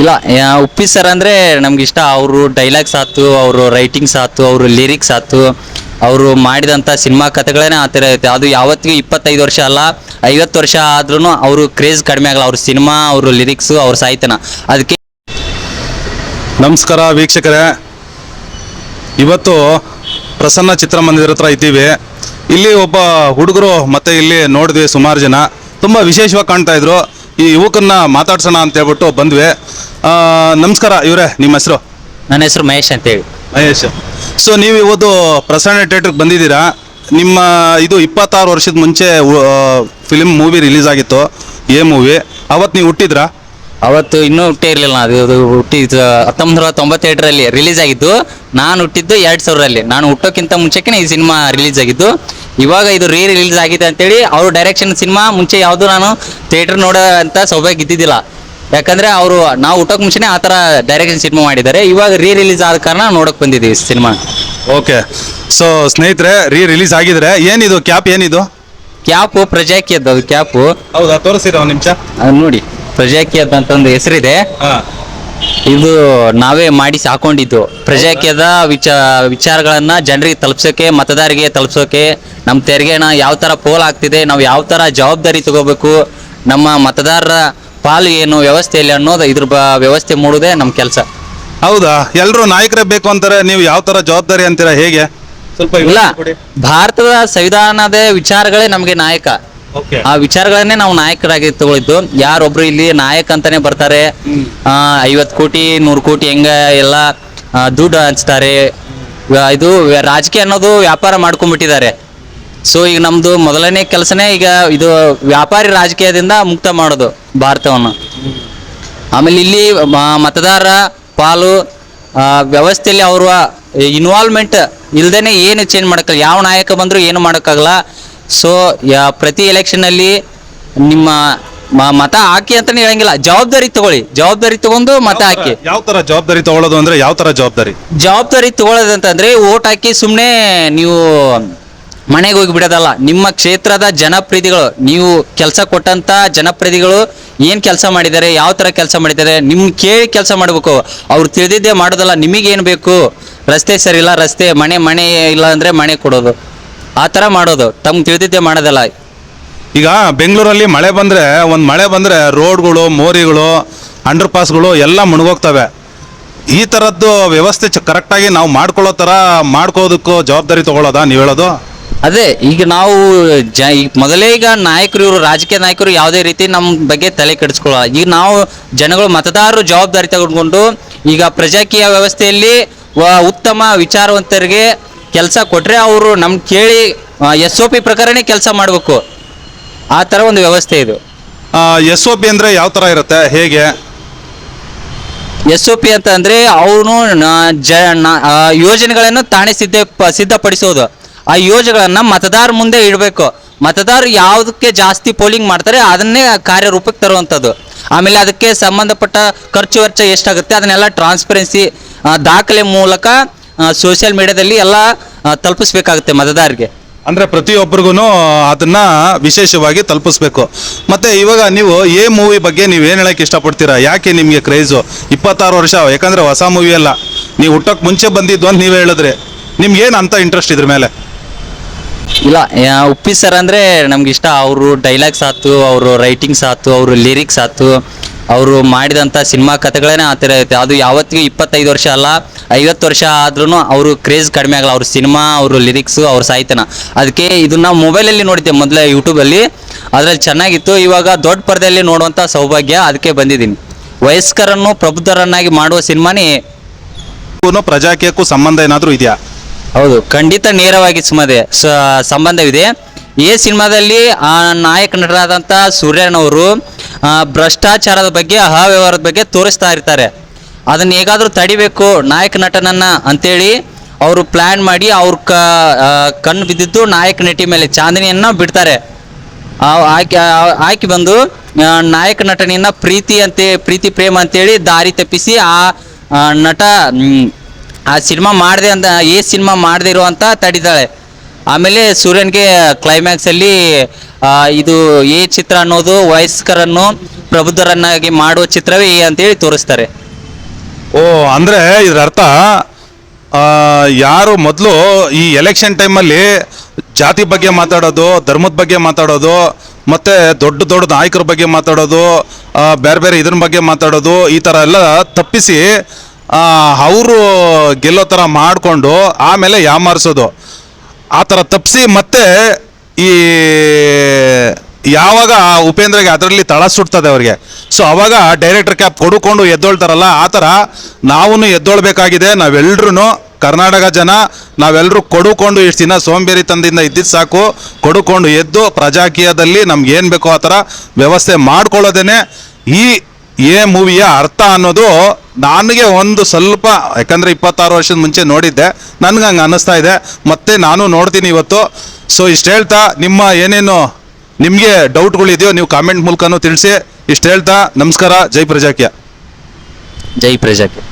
ಇಲ್ಲ ಉಪ್ಪಿ ಸರ್ ಅಂದರೆ ನಮ್ಗೆ ಇಷ್ಟ. ಅವರು ಡೈಲಾಗ್ಸ್ ಆಯ್ತು ಅವರು ರೈಟಿಂಗ್ಸ್ ಆಯ್ತು ಅವರು ಲಿರಿಕ್ಸ್ ಆಯ್ತು ಅವರು ಮಾಡಿದಂಥ ಸಿನಿಮಾ ಕಥೆಗಳೇ ಆ ಥರ ಇರುತ್ತೆ. ಅದು ಯಾವತ್ತಿಗೂ ಇಪ್ಪತ್ತೈದು ವರ್ಷ ಅಲ್ಲ, ಐವತ್ತು ವರ್ಷ ಆದ್ರೂ ಅವರು ಕ್ರೇಜ್ ಕಡಿಮೆ ಆಗಲ್ಲ. ಅವ್ರ ಸಿನಿಮಾ ಅವರು ಲಿರಿಕ್ಸು ಅವ್ರ ಸಾಹಿತ್ಯನ. ಅದಕ್ಕೆ ನಮಸ್ಕಾರ ವೀಕ್ಷಕರೇ. ಇವತ್ತು ಪ್ರಸನ್ನ ಚಿತ್ರಮಂದಿರ ಹತ್ರ ಇದ್ದೀವಿ. ಇಲ್ಲಿ ಒಬ್ಬ ಹುಡುಗರು ಮತ್ತೆ ಇಲ್ಲಿ ನೋಡಿದ್ವಿ ಸುಮಾರು ಜನ. ತುಂಬ ವಿಶೇಷವಾಗಿ ಕಾಣ್ತಾ ಇದ್ರು. ಈ ಯುವಕನ್ನ ಮಾತಾಡ್ಸೋಣ ಅಂತ ಹೇಳ್ಬಿಟ್ಟು ಬಂದ್ವಿ. ಆ, ನಮಸ್ಕಾರ ಇವರೇ ನಿಮ್ಮ ಹೆಸರು? ನನ್ನ ಹೆಸರು ಮಹೇಶ್ ಅಂತೇಳಿ. ಮಹೇಶ್. ಸೊ ನೀವು ಇವತ್ತು ಪ್ರಸನ್ನ ಥಿಯೇಟ್ರಿಗೆ ಬಂದಿದ್ದೀರಾ? ನಿಮ್ಮ ಇದು ಇಪ್ಪತ್ತಾರು ವರ್ಷದ ಮುಂಚೆ ಫಿಲಿಮ್ ಮೂವಿ ರಿಲೀಸ್ ಆಗಿತ್ತು. ಏ ಮೂವಿ ಅವತ್ತು ನೀವು ಹುಟ್ಟಿದ್ರಾ? ಅವತ್ತು ಇನ್ನೂ ಹುಟ್ಟೇ ಇರಲಿಲ್ಲ ಅದು ಅದು ಹುಟ್ಟಿದ್ದು ಹತ್ತೊಂಬತ್ತು ನೂರ ತೊಂಬತ್ತೆರಡರಲ್ಲಿ ರಿಲೀಸ್ ಆಗಿದ್ದು. ನಾನು ಹುಟ್ಟಿದ್ದು ಎರಡು ಸಾವಿರದಲ್ಲಿ ನಾನು ಹುಟ್ಟೋಕ್ಕಿಂತ ಮುಂಚೆನೇ ಈ ಸಿನಿಮಾ ರಿಲೀಸ್ ಆಗಿದ್ದು. ಇವಾಗ ಇದು ರೀ ರಿಲೀಸ್ ಆಗಿದೆ ಅಂತೇಳಿ ಅವ್ರ ಡೈರೆಕ್ಷನ್ ಸಿನಿಮಾ ಮುಂಚೆ ಯಾವುದು ನಾನು ಥಿಯೇಟರ್ ನೋಡೋ ಅಂತ ಸೌಭಾಗ್ಯ ಇದ್ದಿದ್ದಿಲ್ಲ. ಯಾಕಂದ್ರೆ ಅವರು ನಾವು ಊಟಕ್ಕೆ ಮುಂಚೆನೇ ಆ ಥರ ಡೈರೆಕ್ಷನ್ ಸಿನಿಮಾ ಮಾಡಿದ್ದಾರೆ. ಇವಾಗ ರೀ ರಿಲೀಸ್ ಆದ ಕಾರಣ ನೋಡಕ್ ಬಂದಿದ್ದೀವಿ ಸಿನಿಮಾ. ಓಕೆ. ಸೊ ಸ್ನೇಹಿತರೆ ರೀ ರಿಲೀಸ್ ಆಗಿದ್ರೆ ಏನಿದು? ಕ್ಯಾಪ್ ಏನಿದು? ಕ್ಯಾಪು ಪ್ರಜಾಕಿಯದ್ದು ಅದು ಕ್ಯಾಪು ಹೌದಾ ತೋರಿಸಿರ ಒಂದು ನಿಮಿಷ. ನೋಡಿ. ಪ್ರಜಾಕಿಯದ್ದು ಅಂತ ಒಂದು ಹೆಸರಿದೆ. ಇದು ನಾವೇ ಮಾಡಿಸಿ ಹಾಕೊಂಡಿದ್ದು ಪ್ರಜಾಕ್ಯದ ವಿಚ ವಿಚಾರಗಳನ್ನ ಜನರಿಗೆ ತಲುಪಿಸೋಕೆ ಮತದಾರರಿಗೆ ತಲುಪ್ಸೋಕೆ ನಮ್ಮ ತೆರಿಗೆನ ಯಾವ ಥರ ಪೋಲ್ ಆಗ್ತಿದೆ ನಾವು ಯಾವ ಥರ ಜವಾಬ್ದಾರಿ ತಗೋಬೇಕು ನಮ್ಮ ಮತದಾರರ ಪಾಲು ಏನು ವ್ಯವಸ್ಥೆಯಲ್ಲಿ ಅನ್ನೋದು ಇದ್ರ ಬ ವ್ಯವಸ್ಥೆ ಮೂಡೋದೇ ನಮ್ಮ ಕೆಲಸ. ಹೌದಾ? ಎಲ್ಲರೂ ನಾಯಕರೇ ಬೇಕು ಅಂತಾರೆ ನೀವು ಯಾವ ತರ ಜವಾಬ್ದಾರಿ ಅಂತೀರಾ ಹೇಗೆ? ಸ್ವಲ್ಪ ಇಲ್ಲ ಭಾರತದ ಸಂವಿಧಾನದ ವಿಚಾರಗಳೇ ನಮಗೆ ನಾಯಕ. ಆ ವಿಚಾರಗಳನ್ನೇ ನಾವು ನಾಯಕರಾಗಿ ತಗೊಳಿದ್ದು ಯಾರೊಬ್ರು ಇಲ್ಲಿ ನಾಯಕ ಅಂತಾನೆ ಬರ್ತಾರೆ. ಆ, ಐವತ್ತು ಕೋಟಿ ನೂರು ಕೋಟಿ ಹೆಂಗ ಎಲ್ಲ ಆ, ದುಡ್ಡು ಹಂಚ್ತಾರೆ. ಇದು ರಾಜಕೀಯ ಅನ್ನೋದು ವ್ಯಾಪಾರ ಮಾಡ್ಕೊಂಡ್ಬಿಟ್ಟಿದ್ದಾರೆ. ಸೊ ಈಗ ನಮ್ದು ಮೊದಲನೇ ಕೆಲಸನೇ ಈಗ ಇದು ವ್ಯಾಪಾರಿ ರಾಜಕೀಯದಿಂದ ಮುಕ್ತ ಮಾಡೋದು ಭಾರತವನ್ನು. ಆಮೇಲೆ ಇಲ್ಲಿ ಮತದಾರ ಪಾಲು ವ್ಯವಸ್ಥೆಯಲ್ಲಿ ಅವರ ಇನ್ವಾಲ್ವ್ಮೆಂಟ್ ಇಲ್ದೇನೆ ಏನು ಚೇಂಜ್ ಮಾಡೋಕ್ಕಲ್ಲ ಯಾವ ನಾಯಕ ಬಂದರೂ ಏನು ಮಾಡೋಕ್ಕಾಗಲ್ಲ. ಸೊ ಪ್ರತಿ ಎಲೆಕ್ಷನಲ್ಲಿ ನಿಮ್ಮ ಮತ ಹಾಕಿ ಅಂತಾನೆ ಹೇಳಂಗಿಲ್ಲ. ಜವಾಬ್ದಾರಿ ತಗೊಳ್ಳಿ. ಜವಾಬ್ದಾರಿ ತಗೊಂಡು ಮತ ಹಾಕಿ. ಯಾವ ತರ ಜವಾಬ್ದಾರಿ ತಗೊಳ್ಳೋದು ಅಂದ್ರೆ ಯಾವ ತರ ಜವಾಬ್ದಾರಿ? ಜವಾಬ್ದಾರಿ ತಗೊಳ್ಳೋದಂತಂದ್ರೆ ಓಟ್ ಹಾಕಿ ಸುಮ್ಮನೆ ನೀವು ಮನೆಗೆ ಹೋಗಿ ಬಿಡೋದಲ್ಲ. ನಿಮ್ಮ ಕ್ಷೇತ್ರದ ಜನಪ್ರತಿಗಳು, ನೀವು ಕೆಲಸ ಕೊಟ್ಟಂತ ಜನಪ್ರತಿಗಳು ಏನು ಕೆಲಸ ಮಾಡಿದ್ದಾರೆ, ಯಾವ ಥರ ಕೆಲಸ ಮಾಡಿದ್ದಾರೆ, ನಿಮ್ ಕೇಳಿ ಕೆಲಸ ಮಾಡಬೇಕು. ಅವ್ರು ತಿಳಿದಿದ್ದೇ ಮಾಡೋದಲ್ಲ ನಿಮಗೇನು ಬೇಕು? ರಸ್ತೆ ಸರಿ ಇಲ್ಲ, ರಸ್ತೆ, ಮನೆ ಮನೆ ಇಲ್ಲ ಅಂದರೆ ಮನೆ ಕೊಡೋದು. ಆ ಥರ ಮಾಡೋದು. ತಮ್ಗೆ ತಿಳಿದಿದ್ದೇ ಮಾಡೋದಲ್ಲ. ಈಗ ಬೆಂಗಳೂರಲ್ಲಿ ಮಳೆ ಬಂದ್ರೆ, ಒಂದು ಮಳೆ ಬಂದ್ರೆ ರೋಡ್ಗಳು, ಮೋರಿಗಳು ಅಂಡರ್ ಪಾಸ್ಗಳು ಎಲ್ಲ ಮುಳುಗೋಗ್ತವೆ. ಈ ತರದ್ದು ವ್ಯವಸ್ಥೆ ಕರೆಕ್ಟಾಗಿ ನಾವು ಮಾಡ್ಕೊಳ್ಳೋ ತರ ಮಾಡ್ಕೋದಕ್ಕೂ ಜವಾಬ್ದಾರಿ ತಗೊಳ್ಳೋದಾ ನೀವು ಹೇಳೋದು? ಅದೇ ಈಗ ನಾವು ಜ ಈಗ ಮೊದಲೇ ಈಗ ನಾಯಕರು ಇವರು ರಾಜಕೀಯ ನಾಯಕರು ಯಾವುದೇ ರೀತಿ ನಮ್ಮ ಬಗ್ಗೆ ತಲೆ ಕೆಡಿಸ್ಕೊಳ್ಳ ಈಗ ನಾವು ಜನಗಳು ಮತದಾರರು ಜವಾಬ್ದಾರಿ ತಗೊಂಡು ಈಗ ಪ್ರಜಾಕೀಯ ವ್ಯವಸ್ಥೆಯಲ್ಲಿ ಉತ್ತಮ ವಿಚಾರವಂತರಿಗೆ ಕೆಲಸ ಕೊಟ್ಟರೆ ಅವರು ನಮ್ಮ ಕೇಳಿ ಎಸ್ ಒ ಪಿ ಪ್ರಕಾರನೇ ಕೆಲಸ ಮಾಡಬೇಕು. ಆ ಥರ ಒಂದು ವ್ಯವಸ್ಥೆ ಇದು. ಎಸ್ ಒ ಪಿ ಅಂದರೆ ಯಾವ ಥರ ಇರುತ್ತೆ? ಹೇಗೆ? ಎಸ್ ಒ ಪಿ ಅಂತ ಅಂದ್ರೆ ಅವನು ಜ ನ- ಆ, ಯೋಜನೆಗಳನ್ನು ತಾನೇ ಸಿದ್ಧ ಸಿದ್ಧಪಡಿಸೋದು. ಆ ಯೋಜನೆಗಳನ್ನು ಮತದಾರ ಮುಂದೆ ಇಡಬೇಕು. ಮತದಾರರು ಯಾವುದಕ್ಕೆ ಜಾಸ್ತಿ ಪೋಲಿಂಗ್ ಮಾಡ್ತಾರೆ ಅದನ್ನೇ ಕಾರ್ಯರೂಪಕ್ಕೆ ತರುವಂಥದ್ದು. ಆಮೇಲೆ ಅದಕ್ಕೆ ಸಂಬಂಧಪಟ್ಟ ಖರ್ಚು ವೆಚ್ಚ ಎಷ್ಟಾಗುತ್ತೆ ಅದನ್ನೆಲ್ಲ ಟ್ರಾನ್ಸ್ಪರೆನ್ಸಿ ದಾಖಲೆ ಮೂಲಕ ಸೋಷಿಯಲ್ ಮೀಡಿಯಾದಲ್ಲಿ ಎಲ್ಲ ತಲುಪಿಸ್ಬೇಕಾಗುತ್ತೆ ಮತದಾರರಿಗೆ ಅಂದರೆ ಪ್ರತಿಯೊಬ್ಬರಿಗೂ ಅದನ್ನ ವಿಶೇಷವಾಗಿ ತಲುಪಿಸ್ಬೇಕು. ಮತ್ತೆ ಇವಾಗ ನೀವು ಎ ಮೂವಿ ಬಗ್ಗೆ ನೀವು ಏನು ಹೇಳಕ್ಕೆ ಇಷ್ಟಪಡ್ತೀರಾ? ಯಾಕೆ ನಿಮಗೆ ಕ್ರೇಜು ಇಪ್ಪತ್ತಾರು ವರ್ಷ, ಯಾಕಂದರೆ ಹೊಸ ಮೂವಿ ಅಲ್ಲ. ನೀವು ಹುಟ್ಟೋಕ್ಕೆ ಮುಂಚೆ ಬಂದಿದ್ದು ಅಂತ ನೀವು ಹೇಳಿದ್ರೆ. ನಿಮ್ಗೆ ಏನು ಅಂತ ಇಂಟ್ರೆಸ್ಟ್ ಇದ್ರ ಮೇಲೆ? ಇಲ್ಲ, ಯಾ- ಉಪ್ಪಿ ಸರ್ ಅಂದರೆ ನಮ್ಗೆ ಇಷ್ಟ. ಅವರು ಡೈಲಾಗ್ಸ್ ಆಯ್ತು ಅವರು ರೈಟಿಂಗ್ಸ್ ಆಯ್ತು ಅವರು ಲಿರಿಕ್ಸ್ ಆಯ್ತು ಅವರು ಮಾಡಿದಂಥ ಸಿನಿಮಾ ಕಥೆಗಳೇನೆ ಆ ಥರ ಇರುತ್ತೆ. ಅದು ಯಾವತ್ತಿಗೂ ಇಪ್ಪತ್ತೈದು ವರ್ಷ ಅಲ್ಲ, ಐವತ್ತು ವರ್ಷ ಆದ್ರೂ ಅವರು ಕ್ರೇಜ್ ಕಡಿಮೆ ಆಗಲ್ಲ. ಅವ್ರ ಸಿನಿಮಾ ಅವರು ಲಿರಿಕ್ಸು ಅವ್ರ ಸಾಹಿತ್ಯನ. ಅದಕ್ಕೆ ಇದನ್ನ ಮೊಬೈಲಲ್ಲಿ ನೋಡಿದ್ದೆ ಮೊದಲೇ ಯೂಟ್ಯೂಬಲ್ಲಿ ಅದರಲ್ಲಿ ಚೆನ್ನಾಗಿತ್ತು. ಇವಾಗ ದೊಡ್ಡ ಪರದೆಯಲ್ಲಿ ನೋಡುವಂಥ ಸೌಭಾಗ್ಯ ಅದಕ್ಕೆ ಬಂದಿದ್ದೀನಿ. ವಯಸ್ಕರನ್ನು ಪ್ರಬುದ್ಧರನ್ನಾಗಿ ಮಾಡುವ ಸಿನಿಮಾನೇ ಪ್ರಜಾಕೀಯಕ್ಕೂ ಸಂಬಂಧ ಏನಾದರೂ ಇದೆಯಾ? ಹೌದು, ಖಂಡಿತ ನೇರವಾಗಿ ಸುಮದೆ ಸಂಬಂಧವಿದೆ. ಈ ಸಿನಿಮಾದಲ್ಲಿ ಆ ನಾಯಕ ನಟರಾದಂಥ ಸೂರ್ಯನವರು ಭ್ರಷ್ಟಾಚಾರದ ಬಗ್ಗೆ ಅವ್ಯವಹಾರದ ಬಗ್ಗೆ ತೋರಿಸ್ತಾ ಇರ್ತಾರೆ. ಅದನ್ನ ಹೇಗಾದರೂ ತಡಿಬೇಕು, ನಾಯಕ ನಟನನ್ನ ಅಂತೇಳಿ ಅವರು ಪ್ಲ್ಯಾನ್ ಮಾಡಿ ಅವ್ರ ಕ ಕಣ್ಣು ಬಿದ್ದಿದ್ದು ನಾಯಕ ನಟಿ ಮೇಲೆ, ಚಾಂದನಿಯನ್ನ ಬಿಡ್ತಾರೆ. ಆಕೆ ಆಕೆ ಬಂದು ನಾಯಕ ನಟನೆಯನ್ನ ಪ್ರೀತಿ ಅಂತೆ, ಪ್ರೀತಿ, ಪ್ರೇಮ ಅಂತೇಳಿ ದಾರಿ ತಪ್ಪಿಸಿ ಆ ನಟ ಆ ಸಿನಿಮಾ ಮಾಡಿದೆ ಅಂತ ಏ ಸಿನಿಮಾ ಮಾಡದೆ ಅಂತ ತಡಿತಾಳೆ. ಆಮೇಲೆ ಸೂರ್ಯನ್ಗೆ ಕ್ಲೈಮ್ಯಾಕ್ಸ್ ಅಲ್ಲಿ ಇದು ಈ ಚಿತ್ರ ಅನ್ನೋದು ವಯಸ್ಕರನ್ನು ಪ್ರಬುದ್ಧರನ್ನಾಗಿ ಮಾಡುವ ಚಿತ್ರವೇ ಈ ಅಂತೇಳಿ ತೋರಿಸ್ತಾರೆ. ಓ, ಅಂದ್ರೆ ಇದರ ಅರ್ಥ ಯಾರು ಮೊದಲು ಈ ಎಲೆಕ್ಷನ್ ಟೈಮಲ್ಲಿ ಜಾತಿ ಬಗ್ಗೆ ಮಾತಾಡೋದು, ಧರ್ಮದ ಬಗ್ಗೆ ಮಾತಾಡೋದು, ಮತ್ತೆ ದೊಡ್ಡ ದೊಡ್ಡ ನಾಯಕರ ಬಗ್ಗೆ ಮಾತಾಡೋದು ಬೇರೆ ಬೇರೆ ಇದ್ರ ಬಗ್ಗೆ ಮಾತಾಡೋದು, ಈ ಥರ ಎಲ್ಲ ತಪ್ಪಿಸಿ ಅವರು ಗೆಲ್ಲೋ ಥರ ಮಾಡಿಕೊಂಡು ಆಮೇಲೆ ಯಾಮಾರಿಸೋದು ಆ ಥರ ತಪ್ಪಿಸಿ ಮತ್ತೆ ಈ ಯಾವಾಗ ಉಪೇಂದ್ರಗೆ ಅದರಲ್ಲಿ ತಳ ಸುಡ್ತದೆ ಅವ್ರಿಗೆ. ಸೊ ಅವಾಗ ಡೈರೆಕ್ಟರ್ ಕ್ಯಾಪ್ ಕೊಡುಕೊಂಡು ಎದ್ದೊಳ್ತಾರಲ್ಲ, ಆ ಥರ ನಾವೂ ಎದ್ದೊಳ್ಬೇಕಾಗಿದೆ. ನಾವೆಲ್ಲರೂ ಕರ್ನಾಟಕ ಜನ ನಾವೆಲ್ಲರೂ ಕೊಡುಕೊಂಡು ಇಷ್ಟು ದಿನ ಸೋಂಬೇರಿ ತಂದಿಂದ ಇದ್ದಿದ್ದು ಸಾಕು. ಕೊಡುಕೊಂಡು ಎದ್ದು ಪ್ರಜಾಕೀಯದಲ್ಲಿ ನಮ್ಗೆ ಏನು ಬೇಕೋ ಆ ಥರ ವ್ಯವಸ್ಥೆ ಮಾಡ್ಕೊಳ್ಳೋದೇನೆ ಈ ಎ ಮೂವಿಯ ಅರ್ಥ ಅನ್ನೋದು ನನಗೆ ಒಂದು ಸ್ವಲ್ಪ, ಯಾಕಂದರೆ ಇಪ್ಪತ್ತಾರು ವರ್ಷದ ಮುಂಚೆ ನೋಡಿದ್ದೆ, ನನಗೆ ಹಂಗೆ ಅನ್ನಿಸ್ತಾ ಇದೆ. ಮತ್ತೆ ನಾನು ನೋಡ್ತೀನಿ ಇವತ್ತು. ಸೊ ಇಷ್ಟು ಹೇಳ್ತಾ, ನಿಮ್ಮ ಏನೇನು, ನಿಮಗೆ ಡೌಟ್ಗಳಿದೆಯೋ ನೀವು ಕಾಮೆಂಟ್ ಮೂಲಕನೂ ತಿಳಿಸಿ. ಇಷ್ಟು ಹೇಳ್ತಾ, ನಮಸ್ಕಾರ, ಜೈ ಪ್ರಜಾಕ್ಯ. ಜೈ ಪ್ರಜಾಕ್ಕೆ